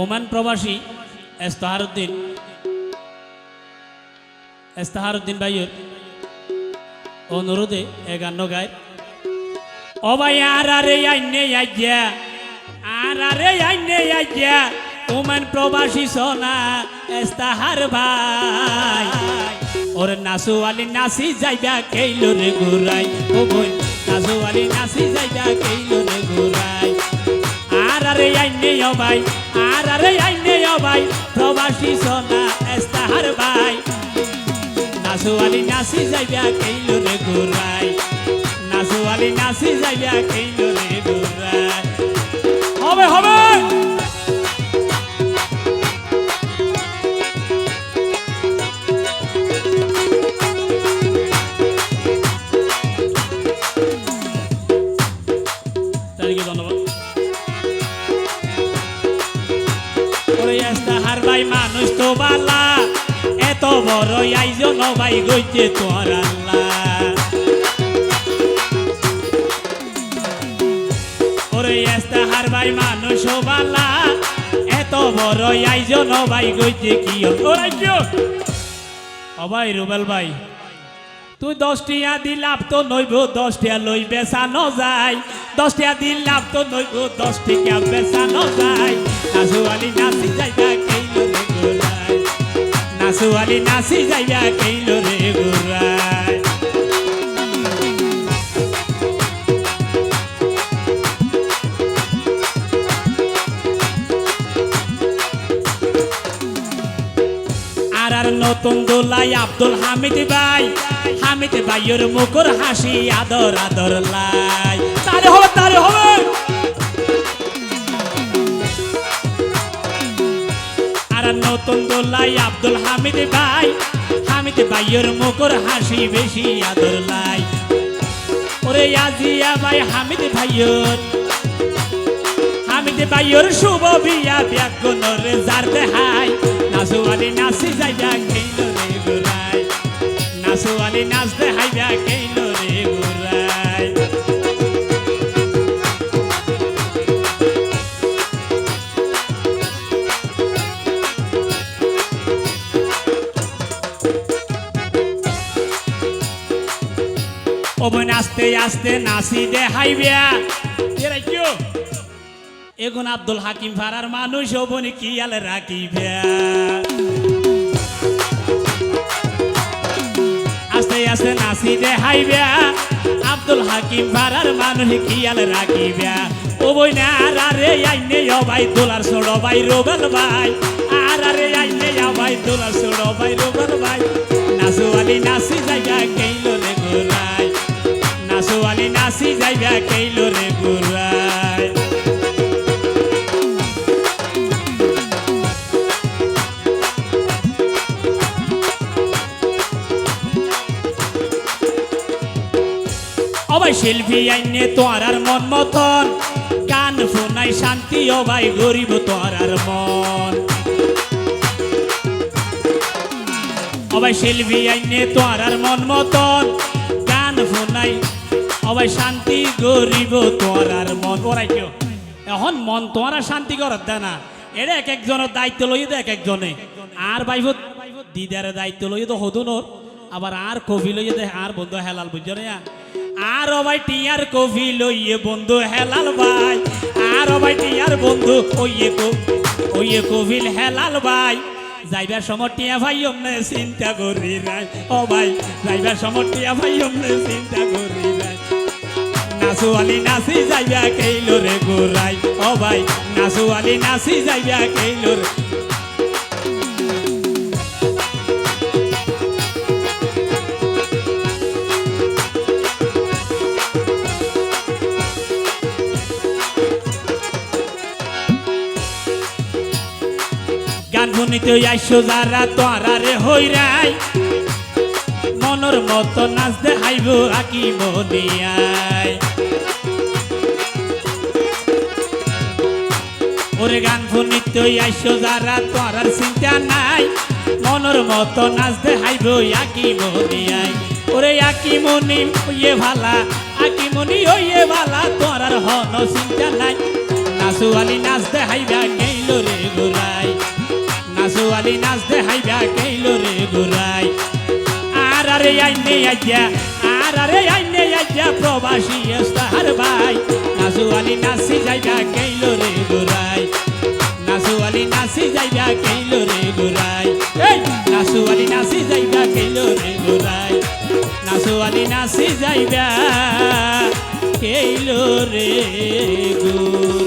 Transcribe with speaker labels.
Speaker 1: Oman প্রবাসী এস্তাহারুদ্দিন। এস্তাহারুদ্দিন ভাইয়ের অনুরোধে এ গান গায়। ও ভাই আর আরে আইনে আইয়া আর আরে আইনে আইয়া, ওমান প্রবাসী সোনা এস্তাহার ভাই। ওর নাসু আলি নাসি যাইবা কেইলো রে ঘুরাই ও বোন নাসু আলি নাসি যাইবা কেইলো ভাই আর আরে আইনে ভাই প্রবাসী সোনা এস্তাহার ভাই নাসু আলি নাসি যাইবা কেইলো রে ঘুরাই। নাসু আলি নাসি যাইবা কেইলো রে ঘুরাই। হবে হবে! ধন্যবাদ। ভাই মানুষ তো বালা। এত বড় আইজন ভাই গইছে তোর আল্লাহ ওরে হার ভাই বালা। এত বড় আইজন ভাই গইছে কি ভাই রুবেল ভাই, তুই দশটিয়া দিলাপ তো নইব দশটিয়া লই বেসানো যায়। দশটিয়া তো নইব যায়। নাচি গোরাই নাচুয়ালি নাচি যাইবা কেইলো রে গোরাই আর আর নতুন দোলাই আব্দুল হামিদ ভাই, হামিদ ভাইয়ের মুখর হাসি আদর আদর লাই। তারে হবে তারে হবে আর নতুন দোলাই আব্দুল হামিদ ভাই। হামিদ ভাইয়ের মুখর হাসি বেশি আদর লাই। ওরে আজিয়া ভাই, হামিদ ভাইয়ের হামিদ ভাইয়ের শুভ বিয়া ব্যাগুণর যার দেহাই। নাচি যাইবা কেইল রে কেইল ওবন আস্তে আস্তে নাচি দেহাইবা এরা কিয় এগুন আব্দুল হাকিম ফারার মানুষ ওবনি আল রাখিবে আস্তে আস্তে নাচি দেহাইবে আব্দুল হাকিম ফারার মানুষ কি আল রাখিবে ও বই না আর আরে আইনে ও ভাই দোলার ছোড়ো ভাই রোবেল ভাই। আর আরে আইনে ও ভাই দোলার ছোড়ো ভাই রোবেল ভাই। নাচুয়ালি নাচি যাইবা কেইলো রে গোরাই নাচুয়ালি নাচি যাইবা কেইলো রে গোরাই অবাই শিল্পী আইনে তোর আর মন মতন গান ফোনাই শান্তি, অবাই গরিব তোর আর মন। অবাই শিল্পী আইনে তোর আর মন মতন গান ফোনাই অবাই শান্তি গরিব তোর আর মন। ওরাই কেউ? এখন মন তোমার আর শান্তি করার দেয় না। এটা এক একজনের দায়িত্ব লইয়ে দেয় এক একজনে। আর বাইব দিদারে দায়িত্ব লইয়ে তো হদুনোর। আবার আর কফি লইয়ে দেয়, আর বন্ধু হেলাল বুঝছ না? আর ভাই টিয়ার কফি লইয়ে বন্ধু হেলাল ভাই। আর ভাই টিয়ার বন্ধু ওইয়ে কো ওইয়ে কফিল হেলাল ভাই। যাইবার সময় টিয়া ভাই অমনে চিন্তা করি রাই ও ভাই, যাইবার সময় টিয়া ভাই অমনে চিন্তা করি রাই নাচুয়ালি নাচি যাইবা কেইলো রে গোরাই ও ভাই নাচুয়ালি নাচি যাইবা কেইলো রে। গান শুনিতে আইসো যারা তোরারে হইরাই। মনের মতো নাচ দেখাইব আকি মনিয়াই। ওরে গান শুনিতে আইসো, যারা তোরার চিন্তা নাই। মনের মতো নাচ দেখাইব আকি মনিয়াই ওরে আকি মনি ইয়ে ভালা। আকি মনি ওয়ে ভালা তোরার হন চিন্তা নাই। নাচু আলি নাচ দেখাইবা গেইল রে গোরাই। নাচু আলি নাচ দেখাইবা গেইল রে গোরাই। আর আরে আইনে আজ্ঞা আর আরে আইনে আজ্ঞা প্রবাসী এস্তাহার ভাই। নাচু নাসি যাইবা কেইল রে গোরাই নাসুয়ালি নাসি যাইবা কেইল রে গোরাই এই! নাসুয়ালি নাসি যাইবা কেইল রে গোরাই নাসুয়ালি নাসি যাইবা কেইল রে গোরাই